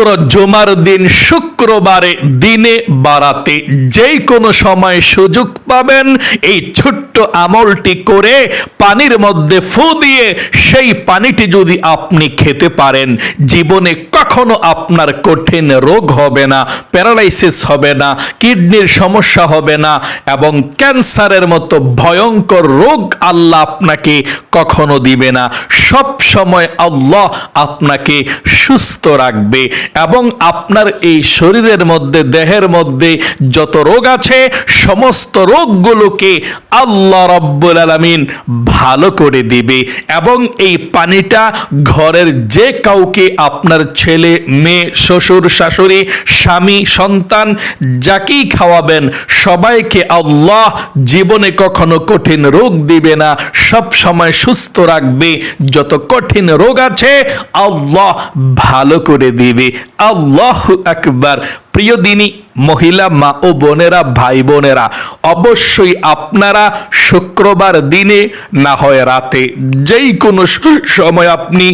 পবিত্র জুমার দিন শুক্রবারে দিনে বাড়াতে যেই কোনো সময় সুযোগ পাবেন এই ছোট্ট আমলটি করে পানির মধ্যে ফু দিয়ে সেই পানিটি যদি আপনি খেতে পারেন, জীবনে কখনো আপনার কঠিন রোগ হবে না, প্যারালাইসিস হবে না, কিডনির সমস্যা হবে না এবং ক্যান্সারের মতো ভয়ঙ্কর রোগ আল্লাহ আপনাকে কখনো দিবে না। সব সময় আল্লাহ আপনাকে সুস্থ রাখবে। এবং আপনার এই শরীরের মধ্যে, দেহের মধ্যে যত রোগ আছে, সমস্ত রোগগুলোকে আল্লাহ রব্বুল আলামিন ভালো করে দিবে এবং এই পানিটা ঘরের যে কাউকে আপনার ছেলে, মেয়ে, শ্বশুর, শাশুড়ি, স্বামী, সন্তান যাকেই খাওয়াবেন, সবাইকে আল্লাহ জীবনে কখনো কঠিন রোগ দিবে না। সব সময় সুস্থ রাখবে। যত কঠিন রোগ আছে, আল্লাহ ভালো করে দিবে। আল্লাহ আকবার। প্রিয় দিনী, মহিলা মা ও বোনেরা, ভাই বোনেরা, অবশ্যই আপনারা শুক্রবার দিনে, না হয় রাতে যেই কোনো সময় আপনি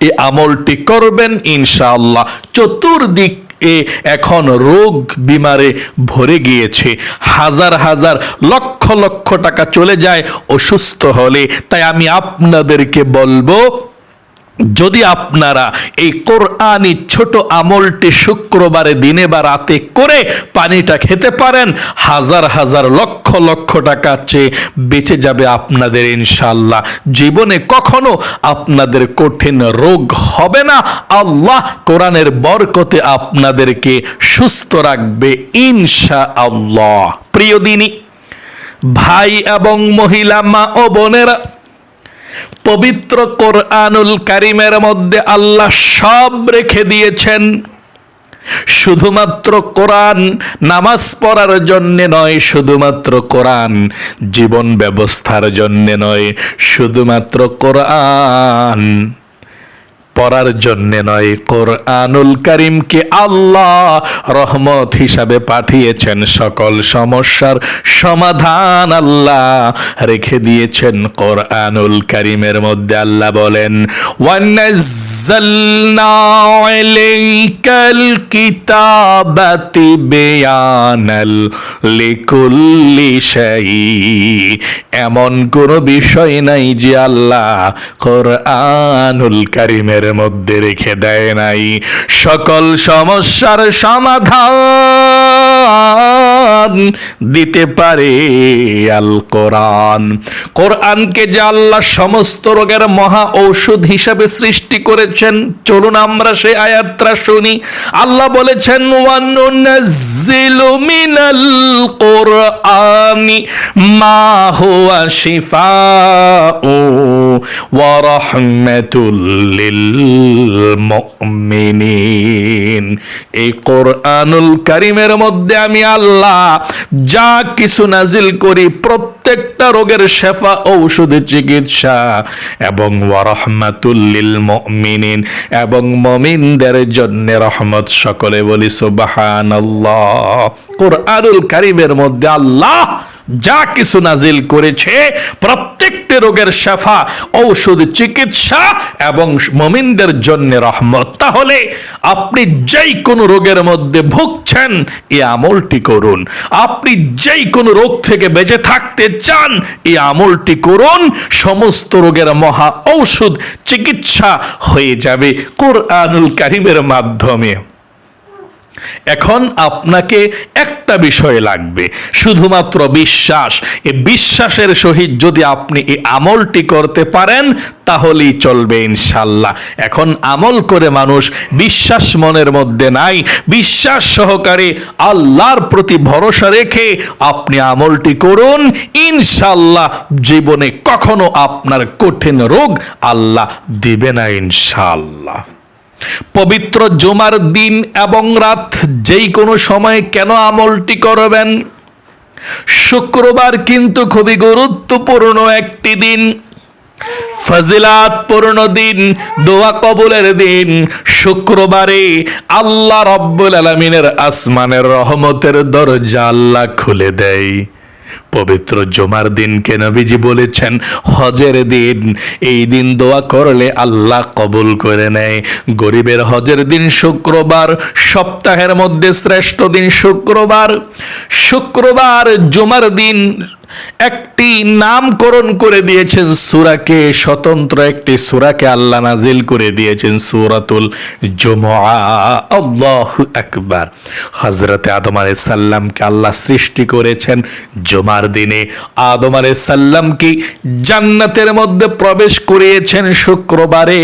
এই আমলটি করবেন, ইনশাআল্লাহ। চতুর্দিক এ এখন রোগ বিমারে ভরে গিয়েছে। হাজার হাজার লক্ষ লক্ষ টাকা চলে যায় অসুস্থ হলে। তাই আমি আপনাদেরকে বলব যদি আপনারা এই কোরআনি ছোট আমলটি শুক্রবারে দিনে বা রাতে করে পানিটা খেতে পারেন, হাজার হাজার লক্ষ লক্ষ টাকা চেয়ে বেঁচে যাবে আপনাদের ইনশাল্লাহ জীবনে কখনো আপনাদের কঠিন রোগ হবে না। আল্লাহ কোরআনের বরকতে আপনাদেরকে সুস্থ রাখবে ইনশা আল্লাহ প্রিয় দিনী, ভাই এবং মহিলা, মা ও বোনেরা পবিত্র কোরআনুল কারিমের মধ্যে আল্লাহ সব রেখে দিয়েছেন। শুধুমাত্র কোরআন নামাজ পড়ার জন্যে নয়, শুধুমাত্র কোরআন জীবন ব্যবস্থার জন্যে নয়, শুধুমাত্র কোরআন পড়ার জন্যে নয়, কোরআনুল করিমকে আল্লাহ রহমত হিসাবে পাঠিয়েছেন। সকল সমস্যার সমাধান আল্লাহ রেখে দিয়েছেন। কোরআনুল করিমের মধ্যে আল্লাহ বলেন ওয়ানাজ্জালনা ইলাইকাল কিতাবাতি বিয়ানাল লিকুল্লি শাই এমন কোনো বিষয় নাই যে আল্লাহ কোরআনুল কারিমের মধ্যে রেখে দেয় নাই। সকল সমস্যার সমাধান দিতে পারে আল কোরআন কোরআনকে যে আল্লাহ সমস্ত রোগের মহা ঔষধ হিসাবে সৃষ্টি করেছেন, চলুন আমরা সেই আয়াতটা শুনি। আল্লাহ বলেছেন, ওয়ানুনাজ্জিলু মিনাল কোরআনি মা হুয়া শিফাউ ওয়া এই কোরআনুল কারীমের মধ্যে আমি আল্লাহ যা কিছু নাজিল করি প্রত্যেকটা রোগের শেফা, ঔষধ চিকিৎসা। এবং ওয়া মমিনিন, এবং মমিনদের জন্য রহমত সকলে বলি সুবহানাল্লাহ। কোরআনুল কারিমের মধ্যে আল্লাহ যা কিছু নাজিল করেছে, প্রত্যেকটি রোগের শেফা, ঔষধ চিকিৎসা এবং মমিনদের জন্য রহমত। তাহলে আপনি যেই কোনো রোগের মধ্যে ভুগছেন এ আমলটি করুন। আপনি যেই কোনো রোগ থেকে বেঁচে থাকতে চান, এই আমলটি করুন। সমস্ত রোগের মহা ঔষধ চিকিৎসা হয়ে যাবে কোরআনুল কারিমের মাধ্যমে। এখন আপনাকে একটা বিষয় লাগবে। শুধুমাত্র বিশ্বাস এই বিশ্বাসের সহিত যদি আপনি এই আমলটি করতে পারেন, তাহলেই চলবে ইনশাল্লাহ এখন আমল করে মানুষ বিশ্বাস মনের মধ্যে নাই, বিশ্বাস সহকারে আল্লাহর প্রতি ভরসা রেখে আপনি আমলটি করুন ইনশাল্লাহ জীবনে কখনো আপনার কঠিন রোগ আল্লাহ দিবে না ইনশাল্লাহ পবিত্র জুমার দিন এবং রাত, যেই কোনো সময় কেন আমলটি করবেন? শুক্রবার কিন্তু খুবই গুরুত্বপূর্ণ একটি দিন। ফজিলাত পূর্ণ দিন, দোয়া কবুলের দিন। শুক্রবারে আল্লাহ রব্বুল আলমিনের আসমানের রহমতের দরজা আল্লাহ খুলে দেয়। পবিত্র জমার দিনকে নবীজি বলেছেন, হজের দিন, এই দিন দোয়া করলে আল্লাহ কবুল করে নেয়। গরিবের হজের দিন শুক্রবার, সপ্তাহের মধ্যে শ্রেষ্ঠ দিন শুক্রবার। শুক্রবার জমার দিন একটি নামকরণ করে দিয়েছেন সুরাকে, স্বতন্ত্র একটি সুরাকে আল্লাহ নাজিল করে দিয়েছেন, সুরাতুল আল্লাহু আকবার। হযরতে আদম আলাইহিস সাল্লামকে আল্লাহ সৃষ্টি করেছেন জুমার দিনে। আদম আলাইহিস সাল্লামকে জান্নাতের মধ্যে প্রবেশ করিয়েছেন শুক্রবারে।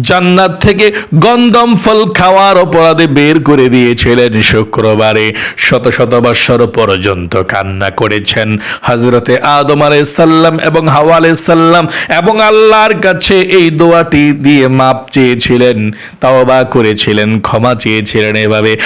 জান্নাত থেকে গন্ধম ফল খাওয়ার অপরাধে বের করে দিয়েছিলেন শুক্রবারে। শত শত বৎসর পর্যন্ত কান্না করেছেন। হজরতে আদম সাল্লাম এবং হাওয়া সাল্লাম এবং আল্লাহর কাছে এই দোয়াটি দিয়ে মাপ চেয়েছিলেন, তাওবা করেছিলেন, ক্ষমা চেয়েছিলেন এভাবে।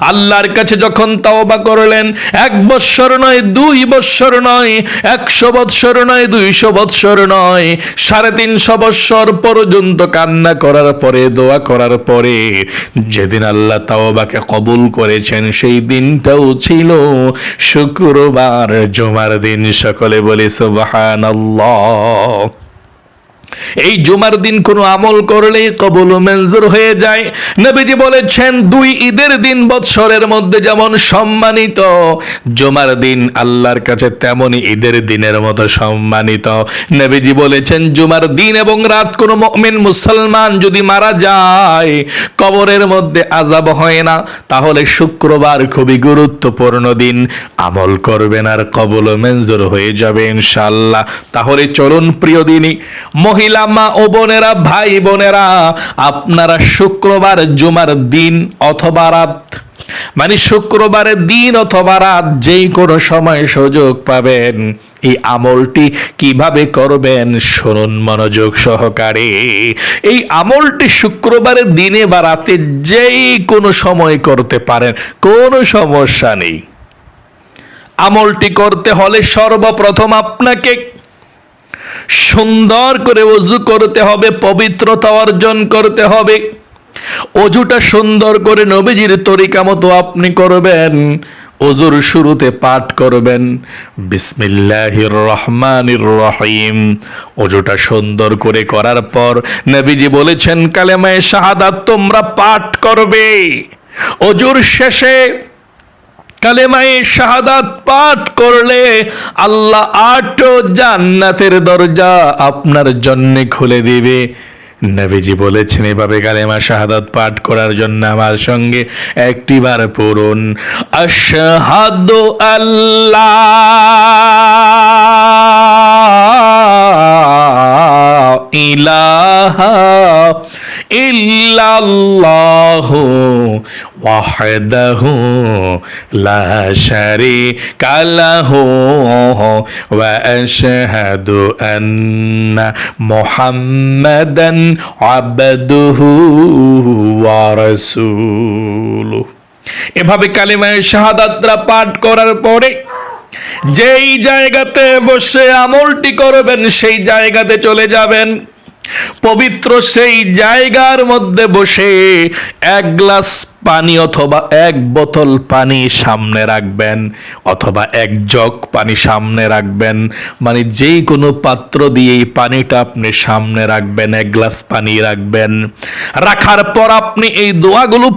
আল্লাহর কাছে যখন তাওবা করলেন, এক বৎসর নয়, দুই বৎসর নয়, একশো বৎসর নয়, দুইশো বৎসর নয়, সাড়ে তিনশো বৎসর পর্যন্ত কান্না করার পরে, দোয়া করার পরে, যেদিন আল্লাহ তাওবাকে কবুল করেছেন, সেই দিনটাও ছিল শুক্রবার, জমার দিন। সকলে বলি, সুবহানাল্লাহ। এই জুমার দিন কোনো আমল করলে কবুল মঞ্জুর হয়ে যায়। নবীজি বলেছেন, দুই ঈদের দিন বৎসরের মধ্যে যেমন সম্মানিত, জুমার দিন আল্লাহর কাছে তেমনই ঈদের দিনের মতো সম্মানিত। নবীজি বলেছেন, জুমার দিন এবং রাত কোনো মুমিন মুসলমান যদি মারা যায়, কবরের মধ্যে আজাব হয় না, তাহলে শুক্রবার খুবই গুরুত্বপূর্ণ দিন। আমল করবেন আর কবল মঞ্জুর হয়ে যাবে ইনশাআল্লাহ। তাহলে চলুন প্রিয় দিনই মহিলা মা ও বোনেরা, ভাই বোনেরা, আপনারা শুক্রবার জুমার দিন অথবা রাত মানে শুক্রবারের দিন অথবা রাত, যেই কোনো সময় সুযোগ পাবেন। এই আমলটি কীভাবে করবেন, শুনুন মনোযোগ সহকারে। এই আমলটি শুক্রবারের দিনে বা রাতে যেই কোনো সময় করতে পারেন, কোনো সমস্যা নেই। আমলটি করতে হলে সর্বপ্রথম আপনাকে সুন্দর করে অজু করতে হবে, পবিত্রতা অর্জন করতে হবে। অজুটা সুন্দর করে নবীজির তরিকা মতো আপনি করবেন, অজুর শুরুতে পাঠ করবেন। বিসমিল্লাহির রহমানির রহিম। অজুটা সুন্দর করে করার পর নবীজি বলেছেন, কালেমায় শাহাদাত তোমরা পাঠ করবে। অজুর শেষে কালেমায়ে শাহাদাত পাঠ করলে আল্লাহ আট জান্নাতের দরজা আপনার জন্য খুলে দিবে। নবীজি বলেছেন, এভাবে কালেমা শাহাদাত পাঠ করার জন্য আমার সঙ্গে একটিবার পড়ুন। আশহাদু আল্লাহ ইলাহা ইল্লাল্লাহ ওয়াহদাহু লা শারীকা লাহু ওয়া আশহাদু আন্না মুহাম্মাদান আবদুহু ওয়া রাসূলুহু। এভাবে কালিমায় শাহাদাতরা পাঠ করার পরে যেই জায়গাতে বসে আমলটি করবেন, সেই জায়গাতে চলে যাবেন। পবিত্র সেই জায়গার মধ্যে বসে এক গ্লাস পানি অথবা এক বোতল পানি সামনে রাখবেন অথবা এক জগ পানি সামনে রাখবেন। মানে যেই কোনো পাত্র দিয়ে এই পানিটা আপনি সামনে রাখবেন, এক গ্লাস পানি রাখবেন। রাখার পর আপনি এই দোয়াগুলো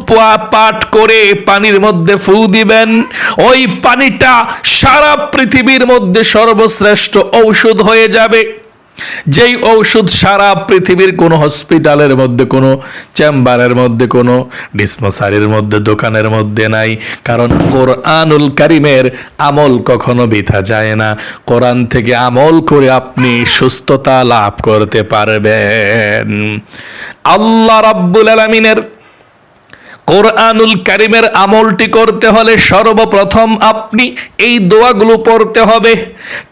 পাঠ করে পানির মধ্যে ফু দিবেন। ওই পানিটা সারা পৃথিবীর মধ্যে সর্বশ্রেষ্ঠ ঔষধ হয়ে যাবে। যেই ঔষধ সারা পৃথিবীর কোনো হসপিটালের মধ্যে, কোনো চেম্বারের মধ্যে, কোনো ডিসপোসারির মধ্যে, দোকানের মধ্যে নাই। কারণ কোরআনুল কারিমের আমল কখনো বৃথা যায় না। কোরআন থেকে আমল করে আপনি সুস্থতা লাভ করতে পারবেন। আল্লাহ রাব্বুল আলামিনের কোরআনুল কারিমের আমলটি করতে হলে সর্বপ্রথম আপনি এই দোয়াগুলো পড়তে হবে।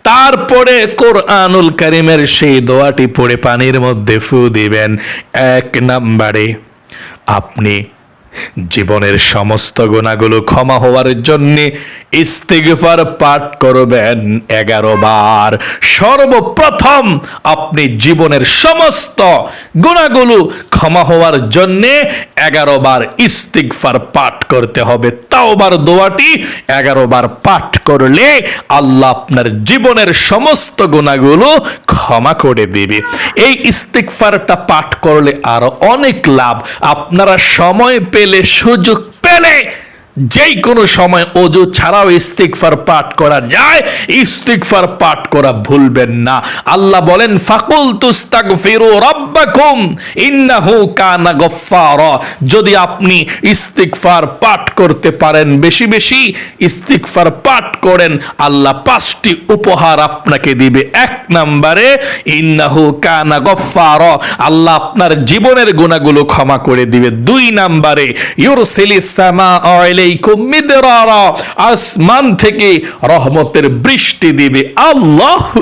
তারপরে কোরআনুল কারিমের সেই দোয়াটি পড়ে পানির মধ্যে ফু দিবেন। এক নাম্বারে আপনি জীবনের সমস্ত গুণাগুলো ক্ষমা হওয়ার জন্যে ইস্তিগফার পাঠ করবেন এগারো বার। সর্বপ্রথম আপনি জীবনের সমস্ত গুণাগুলো ক্ষমা হওয়ার জন্যে এগারো বার ইস্তিগফার পাঠ করতে হবে। তাওবার দোয়াটি এগারো বার পাঠ করলে আল্লাহ আপনার জীবনের সমস্ত গুণাগুলো ক্ষমা করে দেবে। এই ইস্তিগফারটা পাঠ করলে আরও অনেক লাভ। আপনারা সময় পেলে সুযোগ পেলে যেই কোনো সময় অজু ছাড়াও ইস্তিগফার পাঠ করা যায়, ইস্তিগফার পাঠ করা ভুলবেন না। আল্লাহ বলেন ফাকুল তুস্তাক তুস্তাগফিরু রাব্বাকুম, ইন্নাহু কানা গফফারা। যদি আপনি ইস্তিগফার পাঠ করতে পারেন, বেশি বেশি ইস্তিগফার পাঠ করেন, আল্লাহ পাঁচটি উপহার আপনাকে দিবে। এক নম্বরে, ইন্নাহু কানা গফফারা। আল্লাহ আপনার জীবনের গুণাগুলো ক্ষমা করে দিবে। দুই নম্বরে, ইউরসিলিস সামা আলাইকুম মিদরারা, আসমান থেকে রহমতের বৃষ্টি দিবে। আল্লাহু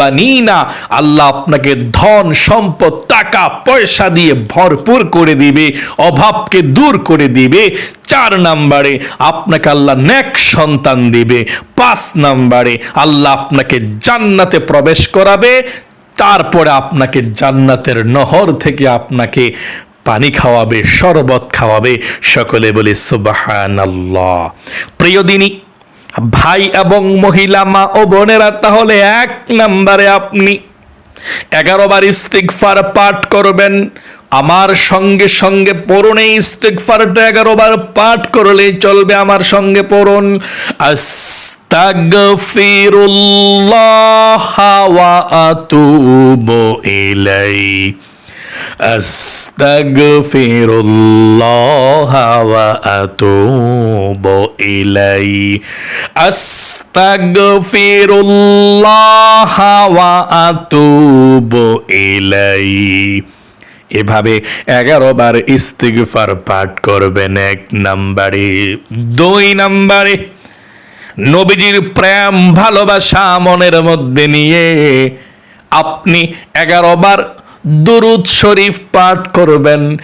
বানিনা। আল্লাহ আপনাকে ধন, সম্পদ, টাকা, পয়সা দিয়ে ভরপুর করে দিবে, অভাবকে দূর করে দিবে। চার নম্বরে আপনাকে আল্লাহ নেক সন্তান দিবে। পাঁচ নম্বরে আল্লাহ আপনাকে জান্নাতে প্রবেশ করাবে। তারপরে আপনাকে জান্নাতের নহর থেকে আপনাকে পানি খাওয়াবে, শরবত খাওয়াবে। সকলে বলে সুবাহান প্রিয় দিনী, ভাই এবং মহিলা, মা ও বোনেরা, তাহলে এক নাম্বারে আপনি এগারো বার ইস্তিগফার পাঠ করবেন। আমার সঙ্গে সঙ্গে পড়ুন এই ইস্তিগফারটা, এগারো বার পাঠ করলেই চলবে আমার সঙ্গে পড়ুন। আস্তাগফিরুল্লাহ ওয়া আতুবু ইলাইহি أستغفر الله وأتوب إليه أستغفر الله وأتوب إليه এভাবে এগারো বার ইস্তিগফার পাঠ করবেন এক নাম্বারে দুই নাম্বারে নবীজির প্রেম ভালোবাসা মনের মধ্যে নিয়ে আপনি এগারো বার দুরুদ শরীফ পাঠ করবেন।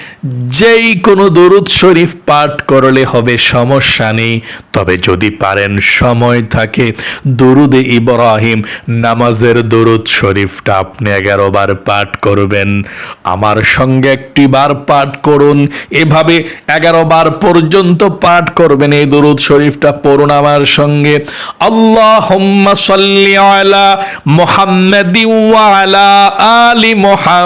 যেই কোনো দুরুদ শরীফ পাঠ করলে হবে সমস্যা নেই। তবে যদি পারেন, সময় থাকে। দুরুদে ইব্রাহিম, নামাজের দুরুদ শরীফটা আপনি এগারো বার পাঠ করবেন। আমার সঙ্গে একটি বার পাঠ করুন। এভাবে এগারো বার পর্যন্ত পাঠ করবেন এই দুরুদ শরীফটা পড়ুন আমার সঙ্গে। আল্লাহ আলা মুহাম্মাদি আলা আলি মুহাম্মাদ।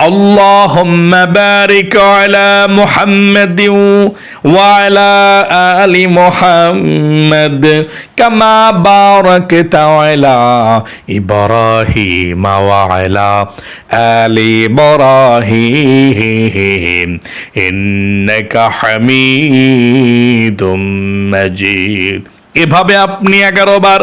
اللهم بارك على محمد وعلى آل محمد كما باركت على إبراهيم وعلى آل إبراهيم إنك حميد مجيد এভাবে আপনি এগারো বার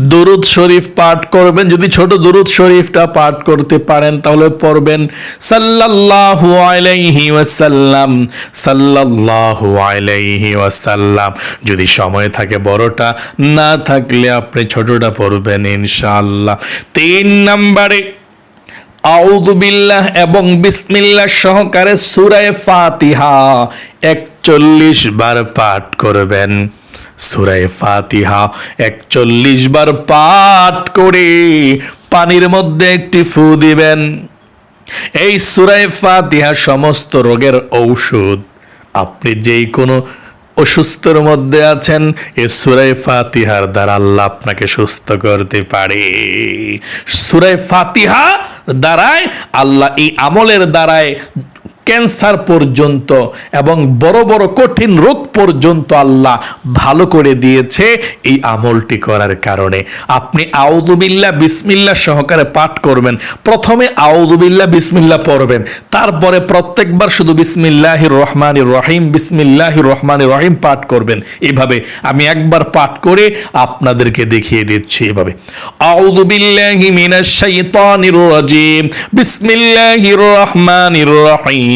দুরুদ শরীফ পাঠ করবেন। যদি ছোট দুরুদ শরীফটা পাঠ করতে পারেন, তাহলে পড়বেন, সাল্লাল্লাহু আলাইহি ওয়াসাল্লাম, সাল্লাল্লাহু আলাইহি ওয়াসাল্লাম। যদি সময় থাকে বড়টা, না থাকলে আপনি ছোটটা পড়বেন ইনশাআল্লাহ। তিন নম্বরে, আউযু বিল্লাহ এবং বিসমিল্লাহ সহকারে সূরায়ে ফাতিহা একচল্লিশ বার পাঠ করবেন। সুরায় ফাতিহা একচল্লিশ বার পাঠ করে পানির মধ্যে একটি ফু দিবেন। এই সুরায় ফাতিহা সমস্ত রোগের ঔষধ। আপনি যেই কোনো অসুস্থর মধ্যে আছেন, এ সুরাই ফাতিহার দ্বারা আল্লাহ আপনাকে সুস্থ করতে পারে। সুরাই ফাতিহা দ্বারায়, আল্লাহ এই আমলের দ্বারায় ক্যান্সার পর্যন্ত এবং বড় বড় কঠিন রোগ পর্যন্ত আল্লাহ ভালো করে দিয়েছে এই আমলটি করার কারণে। আপনি আউদুবিল্লা বিসমিল্লা সহকারে পাঠ করবেন। প্রথমে আউদুবিল্লা বিসমিল্লা পড়বেন। তারপরে প্রত্যেকবার শুধু বিসমিল্লাহ রহমান রহিম বিসমিল্লাহ রহমান রহিম পাঠ করবেন। এভাবে আমি একবার পাঠ করে আপনাদেরকে দেখিয়ে দিচ্ছি এভাবে। আউদুবিল্লাহি মিনাশ শাইতানির রাজিম, বিসমিল্লাহির রহমানির রহিম।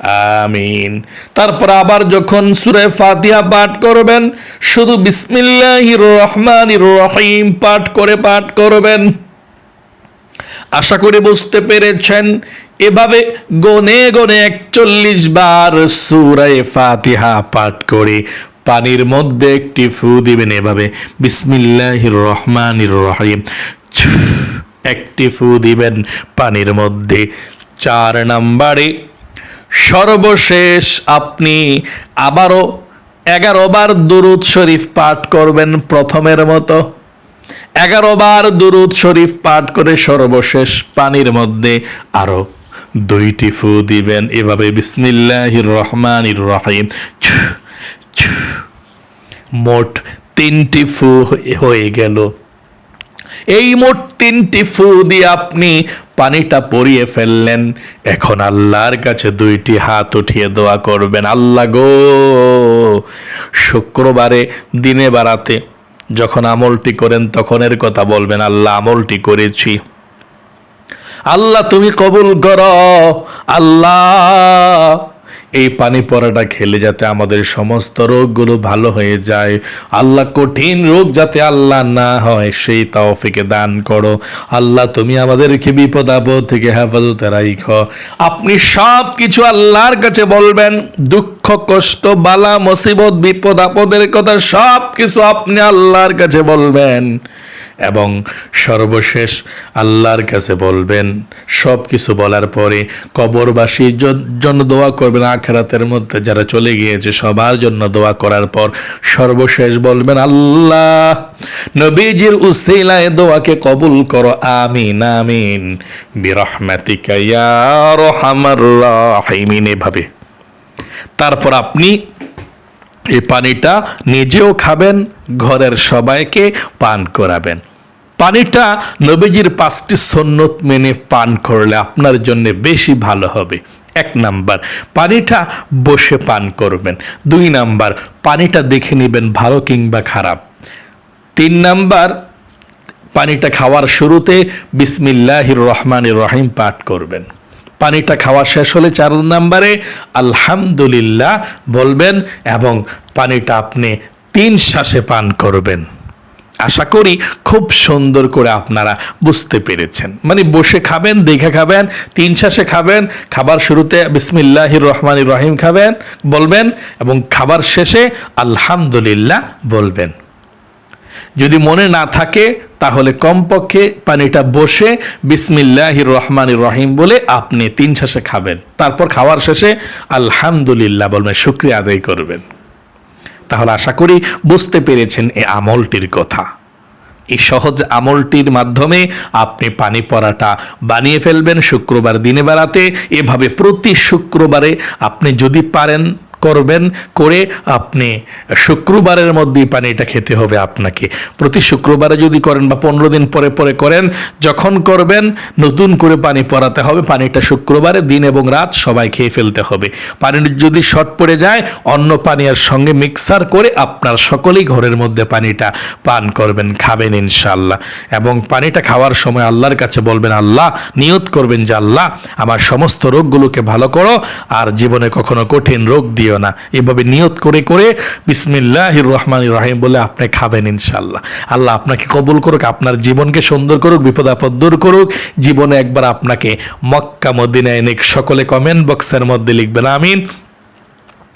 আমিন। তারপর আবার যখন সূরা ফাতিহা পাঠ করবেন, শুধু বিসমিল্লাহির রহমানির রহিম পাঠ করে পাঠ করবেন। আশা করি বুঝতে পেরেছেন, এভাবে গনে গনে একচল্লিশ বার সুরায় ফাতিহা পাঠ করে পানির মধ্যে একটি ফু দিবেন এভাবে, বিসমিল্লাহির রহমানির রহিম। একটি ফু দিবেন পানির মধ্যে। চার নাম্বারে সর্বশেষ আপনি আবারও এগারো বার দুরুদ শরীফ পাঠ করবেন প্রথমের মতো। এগারো দুরুদ শরীফ পাঠ করে সর্বশেষ পানির মধ্যে আরও দুইটি ফু দিবেন। এভাবে বিসমিল্লাহির রহমানির রহিম। মোট তিনটি ফু হয়ে গেল। এই মোট তিনটি ফু দিয়ে আপনি পানিটা পরিয়ে ফেললেন। এখন আল্লাহর কাছে দুইটি হাত উঠিয়ে দোয়া করবেন, আল্লাহ গো, শুক্রবারে দিনে বাড়াতে যখন আমলটি করেন তখন এর কথা বলবেন, আল্লাহ, আমলটি করেছি। আল্লাহ, তুমি কবুল করো। আল্লাহ এই পানি পরাটা খেলে যাতে আমাদের সমস্ত রোগগুলো ভালো হয়ে যায়। আল্লাহ কঠিন রোগ যাতে আল্লাহ না হয়, সেই তাওফিকে দান করো। আল্লাহ, তুমি আমাদেরকে বিপদ আপদ থেকে হেফাজতে রাইখ। আপনি সব কিছু আল্লাহর কাছে বলবেন, দুঃখ, কষ্ট, বালা, মুসিবত, বিপদ, আপদের কথা সব কিছু আপনি আল্লাহর কাছে বলবেন। এবং সর্বশেষ আল্লাহর কাছে বলবেন সব কিছু বলার পরে কবরবাসীর জন্য দোয়া করবেন আখেরাতের মধ্যে। যারা চলে গিয়েছে সবার জন্য দোয়া করার পর সর্বশেষ বলবেন, আল্লাহ নবীজির উসিলায় দোয়াকে কবুল করো, আমিন আমিন। বিরহমাতিকা এভাবে। তারপর আপনি এই পানিটা নিজেও খাবেন, ঘরের সবাইকে পান করাবেন। পানিটা নবীজির পাঁচটি সন্ন্যত মেনে পান করলে আপনার জন্য বেশি ভালো হবে। এক নাম্বার, পানিটা বসে পান করবেন। দুই নাম্বার, পানিটা দেখে নেবেন ভালো কিংবা খারাপ। তিন নাম্বার, পানিটা খাওয়ার শুরুতে বিসমিল্লাহির রহমানির রহিম পাঠ করবেন। পানিটা খাওয়া শেষ হলে চার নাম্বারে, আলহামদুলিল্লাহ বলবেন এবং পানিটা আপনি তিন শ্বাসে পান করবেন। আশা করি খুব সুন্দর করে আপনারা বুঝতে পেরেছেন। মানে বসে খাবেন, দেখে খাবেন, তিন শ্বাসে খাবেন, খাবার শুরুতে বিসমিল্লাহির রহমানির রহিম খাবেন, বলবেন এবং খাবার শেষে আলহামদুলিল্লাহ বলবেন। যদি মনে না থাকে তাহলে কমপক্ষে পানিটা বসে বিসমিল্লাহির রহমানির রহিম বলে আপনি তিন শ্বাসে খাবেন, তারপর খাওয়ার শেষে আলহামদুলিল্লাহ বলবেন, শুক্রিয়া আদায় করবেন। তাহলে আশা করি বুঝতে পেরেছেন এই আমলটির কথা। এই সহজ আমলটির মাধ্যমে আপনি পানি পরাটা বানিয়ে ফেলবেন, শুক্রবার দিনে বেড়াতে। এভাবে প্রতি শুক্রবারে আপনি যদি পারেন করবেন করে আপনি শুক্রবারের মধ্যেই পানিটা খেতে হবে আপনাকে। প্রতি শুক্রবারে যদি করেন বা পনেরো দিন পরে পরে করেন, যখন করবেন, নতুন করে পানি পরাতে হবে। পানিটা শুক্রবারে দিন এবং রাত সবাই খেয়ে ফেলতে হবে। পানির যদি শর্ট পড়ে যায়, অন্য পানীয়ের সঙ্গে মিক্সার করে আপনার সকলেই ঘরের মধ্যে পানিটা পান করবেন, খাবেন ইনশাল্লাহ এবং পানিটা খাওয়ার সময় আল্লাহর কাছে বলবেন, আল্লাহ, নিয়ত করবেন যে আল্লাহ, আমার সমস্ত রোগগুলোকে ভালো করো, আর জীবনে কখনো কঠিন রোগ দিও না। এভাবে নিয়ত করে করে বিসমিল্লাহ রহমান রাহিম বলে আপনি খাবেন ইনশাল্লাহ আল্লাহ আপনাকে কবুল করুক, আপনার জীবনকে সুন্দর করুক, বিপদ আপদ দূর করুক। জীবনে একবার আপনাকে মক্কা, মদিনায় এনেক সকলে কমেন্ট বক্সের মধ্যে লিখবেন, আমিন।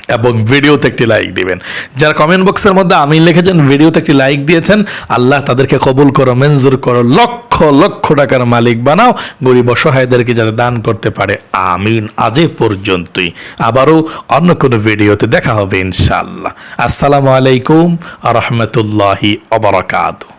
এবং ভিডিওতে একটি লাইক দিবেন। যারা কমেন্ট বক্সের মধ্যে আমিন লিখেছেন, ভিডিওতে একটি লাইক দিয়েছেন, আল্লাহ তাদেরকে কবুল করো, মঞ্জুর করো, লক্ষ লক্ষ টাকার মালিক বানাও, গরিব অসহায়দেরকে যাতে দান করতে পারে। আমিন, আজ পর্যন্তই। আবারও অন্য কোনো ভিডিওতে দেখা হবে ইনশাআল্লাহ। আসসালামু আলাইকুম রহমতুল্লাহি অবরাকাতু।